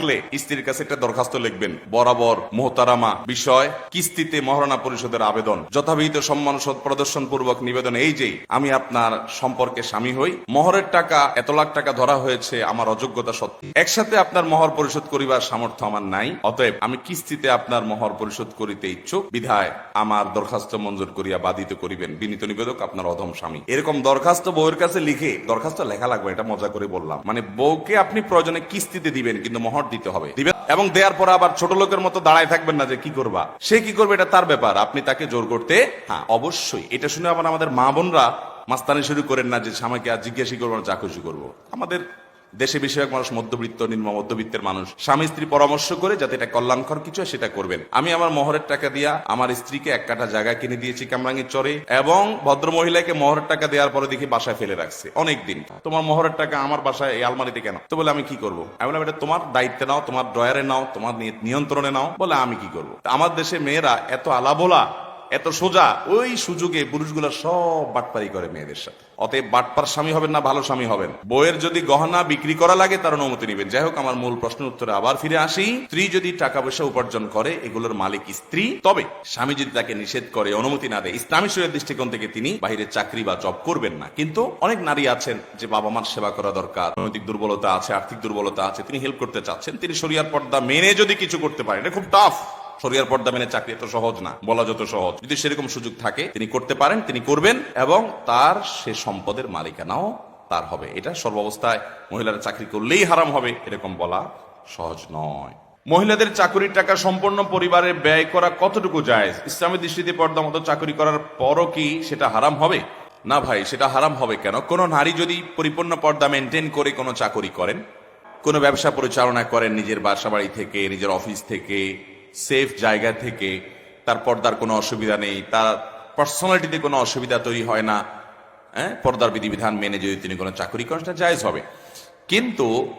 থাকলে স্ত্রীর কাছে একটা দরখাস্ত লিখবেন, বরাবর মোহতারামা বিষয়, কিস্তিতে মহারণা পরিষদের আবেদন, যথাবিহিত সম্মান সৎ প্রদর্শন পূর্বক নিবেদন, এই যে আমি আপনার সম্পর্কে স্বামী হই, মহরের টাকা, এত লাখ টাকা ধরা হয়েছে, আমার অযোগ্যতা সত্ত্বে একসাথে আপনার মহর পরিশোধ করিবার সামর্থ্য আমার নাই, অতএব আমি কিস্তিতে আপনার মহর পরিশোধ করিতে ইচ্ছুক, বিধায় আমার দরখাস্ত মঞ্জুর করিয়া বাধিত করিবেন, বিনীত নিবেদক আপনার অধম স্বামী। এরকম দরখাস্ত বউয়ের কাছে লিখে, দরখাস্ত লেখা লাগবে, এটা মজা করে বললাম। মানে বউকে আপনি প্রয়োজনে কিস্তিতে দিবেন, কিন্তু মহর দিতে হবে। দিবেন এবং দেওয়ার পর আবার ছোট লোকের মতো দাঁড়ায় থাকবেন না যে কি করবা? সে কি করবে এটা তার ব্যাপার। আপনি তাকে জোর করতে হ্যাঁ অবশ্যই। এটা শুনে আবার আমাদের মা বোনরা মাস্তানি শুরু করেন না যে আমাকে আর জিজ্ঞাসা করব না, যা করব। আমাদের দেশে বেশিরভাগ মানুষ মধ্যবিত্ত, নিম্ন মধ্যবিত্তের মানুষ। স্বামী স্ত্রী পরামর্শ করে যাতে এটা কল্যাণকর কিছু সেটা করবেন। আমি আমার মহরের টাকা দিয়া আমার স্ত্রীকে এক কাঠা জায়গা কিনে দিয়েছি কামরাঙ্গির চরে এবং ভদ্র মহিলাকে মহরের টাকা দেওয়ার পরে দেখি বাসায় ফেলে রাখছে অনেক দিন। তোমার মহরের টাকা আমার বাসায় এই আলমারিতে কেন? তো বলে আমি কি করব? আমি বললাম, এটা তোমার দায়িত্বে নাও, তোমার ড্রয়ারে নাও, তোমার নিয়ন্ত্রণে নাও। বলে, আমি কি করব? আমার দেশে মেয়েরা এত আলাবোলা এত সোজা, ওই সুযোগে পুরুষগুলো সব বাটপারি করে মেয়েদের সাথে। অতএব বাটপার স্বামী হবেন না, ভালো স্বামী হবেন। বইয়ের যদি গহনা বিক্রি করা লাগে তার অনুমতি নেবেন। যাই হোক, আমার মূল প্রশ্নের উত্তরে আবার ফিরে আসি। স্ত্রী যদি টাকা পয়সা উপার্জন করে, এগুলোর মালিক স্ত্রী। তবে স্বামী যদি তাকে নিষেধ করে, অনুমতি না দেয়, ইসলামী শরীরের দৃষ্টিকোণ থেকে তিনি বাইরে চাকরি বা জব করবেন না। কিন্তু অনেক নারী আছেন যে বাবা মার সেবা করা দরকার নৈতিক দুর্বলতা আছে, আর্থিক দুর্বলতা আছে, তিনি হেল্প করতে চাচ্ছেন। তিনি শরিয়ার পর্দা মেনে যদি কিছু করতে পারেন, এটা খুব টাফ শরিয়ার পর্দা মেনে চাকরি এত সহজ না, বলা যত সহজ। যদি সেরকম সুযোগ থাকে, তিনি করতে পারেন, তিনি করবেন, এবং তার সে সম্পদের মালিকানাও তার হবে। এটা সর্বাবস্থায় মহিলারা চাকরি করলেই হারাম হবে, এরকম বলা সহজ নয়। মহিলাদের চাকরির টাকা সম্পূর্ণ পরিবারে ব্যয় করা কতটুকু যায় ইসলামী দৃষ্টিতে পর্দা মতো চাকরি করার পরও কি সেটা হারাম হবে? না ভাই, সেটা হারাম হবে কেন? কোন নারী যদি পরিপূর্ণ পর্দা মেনটেন করে কোনো চাকরি করেন, কোনো ব্যবসা পরিচালনা করেন নিজের বাসা বাড়ি থেকে, নিজের অফিস থেকে সেফ জায়গা থেকে তার পর্দার কোনো অসুবিধা নেই, তার পার্সোনালিটিতে কোনো অসুবিধা তৈরি হয় না হ্যাঁ? পর্দার বিধিবিধান মেনে যদি তিনি কোনো চাকরি করেন, সেটা জায়েজ হবে। কিন্তু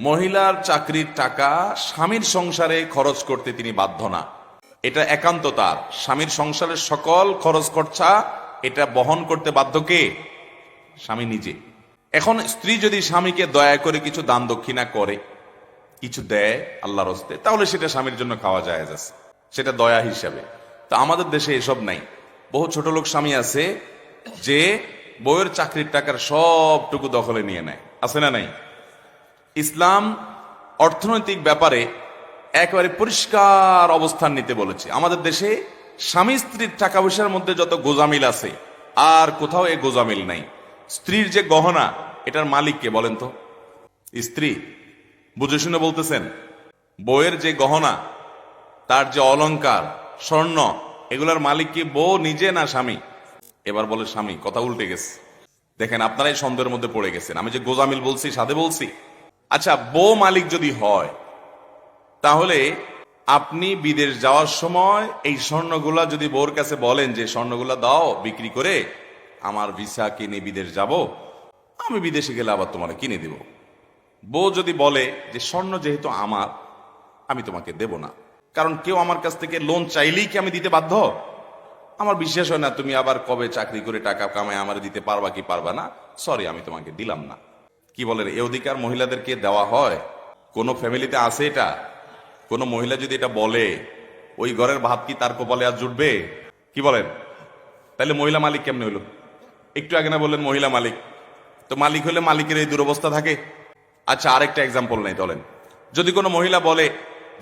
মহিলার চাকরির টাকা স্বামীর সংসারে খরচ করতে তিনি বাধ্য না। এটা একান্ত তার স্বামীর সংসারের সকল খরচ খরচা এটা বহন করতে বাধ্য কে? স্বামী নিজে। এখন স্ত্রী যদি স্বামীকে দয়া করে কিছু দান দক্ষিণা করে কিছু দেয়, আল্লাহর হস্তে, তাহলে সেটা স্বামীর জন্য খাওয়া যায় আছে। সেটা দয়া হিসাবে। তা আমাদের দেশে এসব নাই। বহু ছোট লোক স্বামী আছে যে বউয়ের চাকরির টাকার সবটুকু দখলে নিয়ে নেয়। আছে না নাই? ইসলাম অর্থনৈতিক ব্যাপারে একেবারে পরিষ্কার অবস্থান নিতে বলেছে। আমাদের দেশে স্বামী স্ত্রীর টাকা পয়সার মধ্যে যত গোজামিল আছে, আর কোথাও এ গোজামিল নাই। স্ত্রীর যে গহনা, এটার মালিককে বলেন তো? স্ত্রী। বুঝে শুনে বলতেছেন, বউয়ের যে গহনা, তার যে অলঙ্কার স্বর্ণ, এগুলার মালিক কি বউ নিজে না স্বামী? এবার বলে, স্বামী, কথা উল্টে গেছে। দেখেন, আপনারাই সন্দেহের মধ্যে পড়ে গেছেন। আমি যে গোজামিল বলছি সাথে বলছি। আচ্ছা বউ মালিক যদি হয়, তাহলে আপনি বিদেশ যাওয়ার সময় এই স্বর্ণগুলা যদি বউর কাছে বলেন যে, স্বর্ণগুলা দাও, বিক্রি করে, আমার ভিসা কিনে বিদেশ যাব, আমি বিদেশে গেলে আবার তোমার কিনে দেব। বউ যদি বলে যে, স্বর্ণ যেহেতু আমার, আমি তোমাকে দেব না। কারণ কেউ আমার কাছ থেকে লোন চাইলেই কি আমি দিতে বাধ্য? আমার বিশ্বাস হয় না, তুমি আবার কবে চাকরি করে টাকা কামায় আমার দিতে পারবা কি পারবা না। সরি আমি তোমাকে দিলাম না। কি বলেন এ অধিকার মহিলাদেরকে দেওয়া হয়? কোন ফ্যামিলিতে আছে এটা? কোন মহিলা যদি এটা বলে, ওই ঘরের ভাত কি তার কপালে আর জুটবে? কি বলেন? তাহলে মহিলা মালিক কেমনে হইল একটু আগে না বললেন মহিলা মালিক? তো মালিক হলে মালিকের এই দুরবস্থা থাকে। আচ্ছা আরেকটা এক্সাম্পল নেই, বলেন। যদি কোনো মহিলা বলে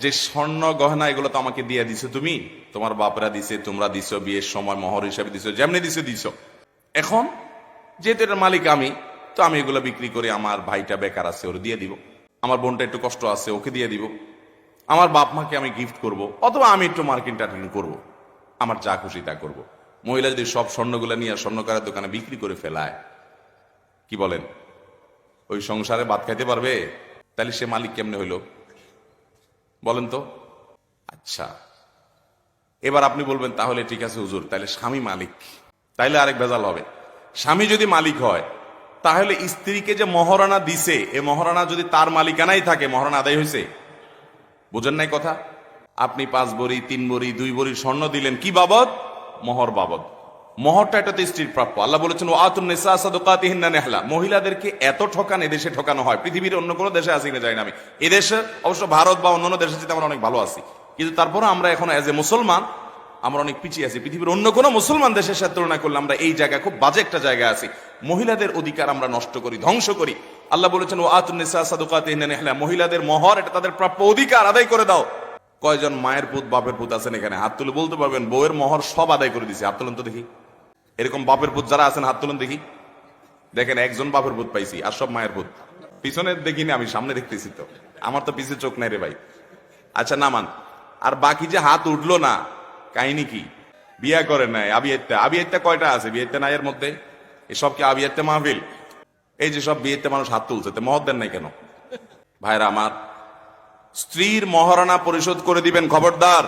যে স্বর্ণ গহনা, এগুলো তো আমাকে দিয়ে দিছো তুমি, তোমার বাপরা দিছে, তোমরা দিছো, বিয়ের সময় মহর হিসাবে দিছো, যেমনি দিছো দিছো। এখন, যেহেতু এটার মালিক আমি, তো আমি এগুলো বিক্রি করে আমার ভাইটা বেকার আছে, ওর দিয়ে দিব। আমার বোনটা একটু কষ্ট আছে, ওকে দিয়ে দিব। আমার বাপ মাকে আমি গিফট করব, অথবা আমি একটু মার্কিন টার্কিং করব, আমার যা খুশি তা করব। মহিলা যদি সব স্বর্ণগুলো নিয়ে স্বর্ণকারের দোকানে বিক্রি করে ফেলায়, কি বলেন? ওই সংসারে ভাত খাইতে পারবে? তাহলে সে মালিক কেমনে হইল? বলেন তো। আচ্ছা। এবার আপনি বলবেন, তাহলে ঠিক আছে হুজুর, তাহলে স্বামী মালিক। তাইলে আরেক ভেজাল হবে। স্বামী যদি মালিক হয়, তাহলে স্ত্রীকে যে মহারানা দিছে, এ মহারানা যদি তার মালিকানাই থাকে মহারানা আদায় হয়েছে বুঝেন নাই কথা? আপনি পাঁচ বড়ি, তিন বড়ি, দুই বড়ি স্বর্ণ দিলেন, কি বাবদ? মহর বাবদ। মহরটা এটা তো স্ত্রীর প্রাপ্য। আল্লাহ বলেছেন ও আতুন নেসা সাদকাতিহিন্না নেহলা। মহিলাদেরকে এত ঠকান এদেশে ঠকানো হয়, পৃথিবীর অন্য কোনো দেশে আসি না যাই না আমি। এদেশে অবশ্য ভারত বা অন্যান্য দেশে যেতে আমরা অনেক ভালো আছি। কিন্তু তারপরে আমরা এখন এজ এ মুসলমান, আমরা অনেক পিছিয়ে আছি। পৃথিবীর অন্য কোনো মুসলমান দেশের সাথে তুলনা করলে আমরা এই জায়গায় খুব বাজে একটা জায়গায় আছি। মহিলাদের অধিকার আমরা নষ্ট করি, ধ্বংস করি। আল্লাহ বলেছেন ও আতুন্নেসা সাদুকাতিহিন্না নেহলা। মহিলাদের মহর, এটা তাদের প্রাপ্য অধিকার, আদায় করে দাও। কয়জন মায়ের পুত, বাপের পুত আছেন এখানে? হাত তুলে বলতে পারবেন, বউয়ের মহর সব আদায় করে দিছে। হাত তুলেন তো দেখি। এরকম বাপের পুত যারা আছেন, হাত তুলেন দেখি। দেখেন, একজন বাপের পুত পাইছি আর সব মায়ের পুত পিছনে দেখিনি আমি, সামনে দেখতেছি তো। আমার তো পিছে চোখ নাই রে ভাই। আচ্ছা নামান, আর বাকি যে হাত উঠল না, কাহিনী কি? বিয়া করে নাই আবিয়াত্তা আবিয়াত্তা কয়টা আছে? বিয়েতে নাই এর মধ্যে? এসব কি আবিয়াত্তা মাহফিল? এই যে সব বিয়েতে মানুষ হাত তুলছে, তো মহৎ দেন নাই কেন? ভাইরা আমার, স্ত্রীর মহারণা পরিশোধ করে দিবেন খবরদার।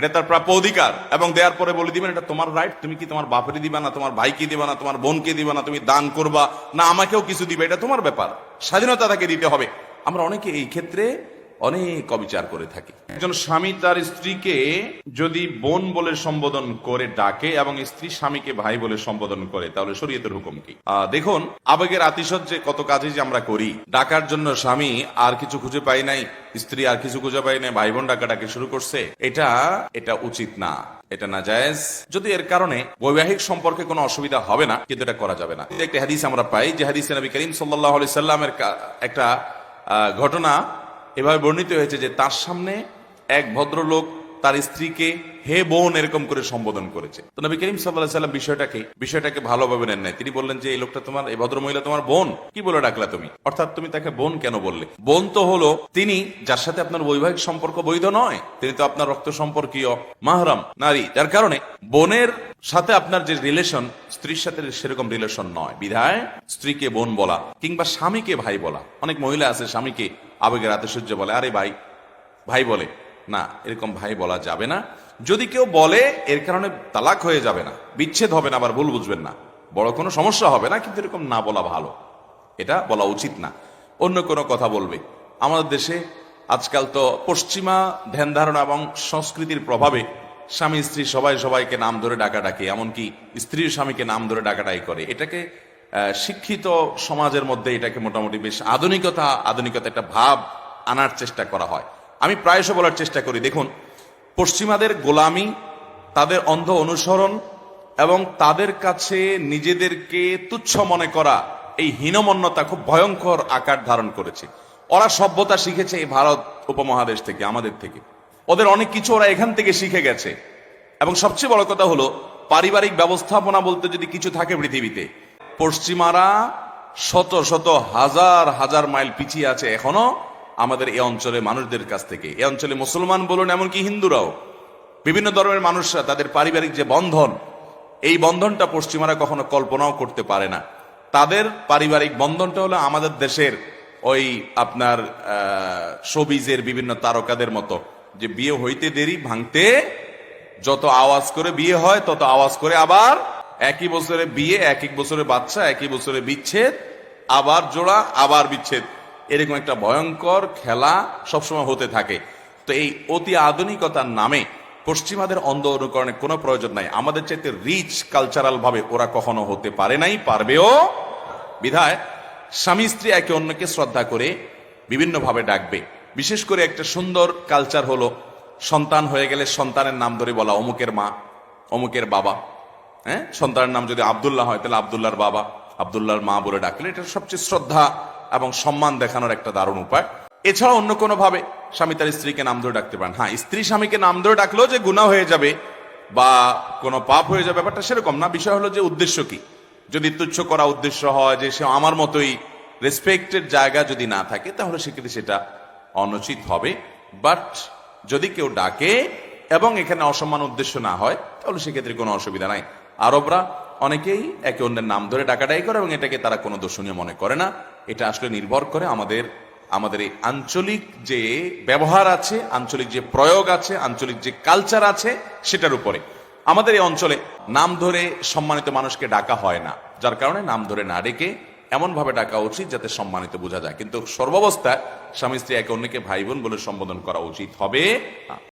এটা তার প্রাপ্য অধিকার, এবং দেওয়ার পরে বলে দিবেন, এটা তোমার রাইট তুমি কি তোমার বাপের দিবা না, তোমার ভাইকে দিবা না, তোমার বোনকে দিবা না, তুমি দান করবা না, আমাকেও কিছু দিবে, এটা তোমার ব্যাপার। স্বাধীনতা তাকে দিতে হবে। আমরা অনেকে এই ক্ষেত্রে অনেক অবিচার করে থাকি। একজন স্বামী তার স্ত্রীকে যদি বোন বলে সম্বোধন করে ডাকে এবং স্ত্রী স্বামীকে ভাই বলে সম্বোধন করে, তাহলে শরীয়তের হুকুম কি? দেখুন, আবেগের আতিশয্যে কত কাজে যে আমরা করি, ডাকার জন্য স্বামী আর কিছু খুঁজে পাই নাই, স্ত্রী আর কিছু খুঁজে পাই নাই, ভাই বোন ডাকাডাকি শুরু করছে, এটা এটা উচিত না, এটা না জায়েজ যদি এর কারণে বৈবাহিক সম্পর্কে কোনো অসুবিধা হবে না, কিন্তু এটা করা যাবে না। একটা হাদিস আমরা পাই যে হাদিসে নবী করিম সাল্লাহ সাল্লামের একটা ঘটনা এভাবে বর্ণিত হয়েছে যে তার সামনে এক ভদ্রলোক তার স্ত্রীকে হে বোন এরকম করে সম্বোধন করেছে। তো নবী করিম সাল্লাহ সাল্লাম বিষয়টাকে বিষয়টাকে ভালোভাবে নেন নাই। তিনি বললেন যে, এই লোকটা তোমার, এই ভদ্র মহিলা তোমার বোন? কি বলে ডাকলা তুমি? অর্থাৎ তুমি তাকে বোন কেন বললে? বোন তো হলো তিনি, যার সাথে আপনার বৈবাহিক সম্পর্ক বৈধ নয়, তিনি তো আপনার রক্ত সম্পর্কীয় মাহরাম, নারী। যার কারণে বোনের সাথে আপনার যে রিলেশন স্ত্রীর সাথে সেরকম রিলেশন নয়। বিধায় স্ত্রীকে বোন বলা কিংবা স্বামীকে ভাই বলা। অনেক মহিলা আছে স্বামীকে আবেগের আতিশয্য বলে। আরে ভাই ভাই বলে। না, এরকম ভাই বলা যাবে না। যদি কেউ বলে, এর কারণে তালাক হয়ে যাবে না, বিচ্ছেদ হবে না, আবার ভুল বুঝবেন না। বড় কোনো সমস্যা হবে না, কিন্তু এরকম না বলা ভালো। এটা বলা উচিত না। অন্য কোনো কথা বলবে। আমাদের দেশে আজকাল তো পশ্চিমা ধ্যান ধারণা এবং সংস্কৃতির প্রভাবে স্বামী, স্ত্রী সবাই সবাইকে নাম ধরে ডাকাডাকি এমনকি স্ত্রীর স্বামীকে নাম ধরে ডাকাডাকি করে। এটাকে শিক্ষিত সমাজের মধ্যে এটাকে মোটামুটি বেশ আধুনিকতা আধুনিকতা একটা ভাব আনার চেষ্টা করা হয়। আমি প্রায়শ বলার চেষ্টা করি, দেখুন, পশ্চিমাদের গোলামি, তাদের অন্ধ অনুসরণ এবং তাদের কাছে নিজেদেরকে তুচ্ছ মনে করা, এই হীনমন্যতা খুব ভয়ঙ্কর আকার ধারণ করেছে। ওরা সভ্যতা শিখেছে এই ভারত উপমহাদেশ থেকে, আমাদের থেকে। ওদের অনেক কিছু ওরা এখান থেকে শিখে গেছে। এবং সবচেয়ে বড় কথা হলো, পারিবারিক ব্যবস্থাপনা বলতে যদি কিছু থাকে পৃথিবীতে, পশ্চিমারা শত শত হাজার হাজার মাইল পিছিয়ে আছে এখনও। আমাদের এই অঞ্চলের মানুষদের কাছ থেকে। এই অঞ্চলে মুসলমান বলুন, এমনকি হিন্দুরাও। বিভিন্ন ধর্মের মানুষরা, তাদের পারিবারিক যে বন্ধন, এই বন্ধনটা পশ্চিমারা কখনো কল্পনাও করতে পারে না। তাদের পারিবারিক বন্ধনটা হলো আমাদের দেশের ওই আপনার সবিজের বিভিন্ন তারকাদের মতো। যে বিয়ে হইতে দেরি, ভাঙতে যত আওয়াজ করে বিয়ে হয়, তত আওয়াজ করে আবার একই বছরে বিয়ে, এক এক বছরে বাচ্চা, একই বছরে বিচ্ছেদ, আবার জোড়া, আবার বিচ্ছেদ। এরকম একটা ভয়ঙ্কর খেলা সবসময় হতে থাকে। তো এই অতি আধুনিকতার নামে পশ্চিমাদের অন্ধ অনুকরণের কোনো প্রয়োজন নাই। আমাদের চাইতে রিচ কালচারাল ভাবে ওরা কখনো হতে পারে নাই, পারবেও। বিধায় স্বামী স্ত্রী একে অন্যকে শ্রদ্ধা করে বিভিন্নভাবে ডাকবে। বিশেষ করে একটা সুন্দর কালচার হলো সন্তান হয়ে গেলে সন্তানের নাম ধরে বলা অমুকের মা, অমুকের বাবা। হ্যাঁ? সন্তানের নাম যদি আবদুল্লাহ হয়, তাহলে আবদুল্লাহর বাবা, আবদুল্লাহর মা বলে ডাকলে এটা সবচেয়ে শ্রদ্ধা এবং সম্মান দেখানোর একটা দারুণ উপায়। এছাড়া অন্য কোনো ভাবে স্বামী তার স্ত্রীকে নাম ধরে ডাকতে পারেন। হ্যাঁ স্ত্রী স্বামীকে নাম ধরে ডাকলেও যে গুণা হয়ে যাবে বা কোনো পাপ হয়ে যাবে, ব্যাপারটা সেরকম না। বিষয় হলো যে উদ্দেশ্য কি? যদি তুচ্ছ করা উদ্দেশ্য হয় যে সে আমার মতোই রেসপেক্টের জায়গা যদি না থাকে, তাহলে সেক্ষেত্রে সেটা অনুচিত হবে। বাট যদি কেউ ডাকে এবং এখানে অসম্মান উদ্দেশ্য না হয়, তাহলে সেক্ষেত্রে কোনো অসুবিধা নাই। আরবরা অনেকেই একে অন্যের নাম ধরে ডাকাডাকি করে এবং এটাকে তারা কোনো দর্শনীয় মনে করে না। এটা আসলে নির্ভর করে আমাদের আমাদের এই আঞ্চলিক যে ব্যবহার আছে, আঞ্চলিক যে প্রয়োগ আছে, আঞ্চলিক যে কালচার আছে, সেটার উপরে। আমাদের এই অঞ্চলে নাম ধরে সম্মানিত মানুষকে ডাকা হয় না। যার কারণে নাম ধরে না ডেকে এমন ভাবে ডাকা উচিত যাতে সম্মানিত বোঝা যায়। কিন্তু সর্বাবস্থায় স্বামী স্ত্রী একে অন্যকে ভাই বোন বলে সম্বোধন করা উচিত হবে।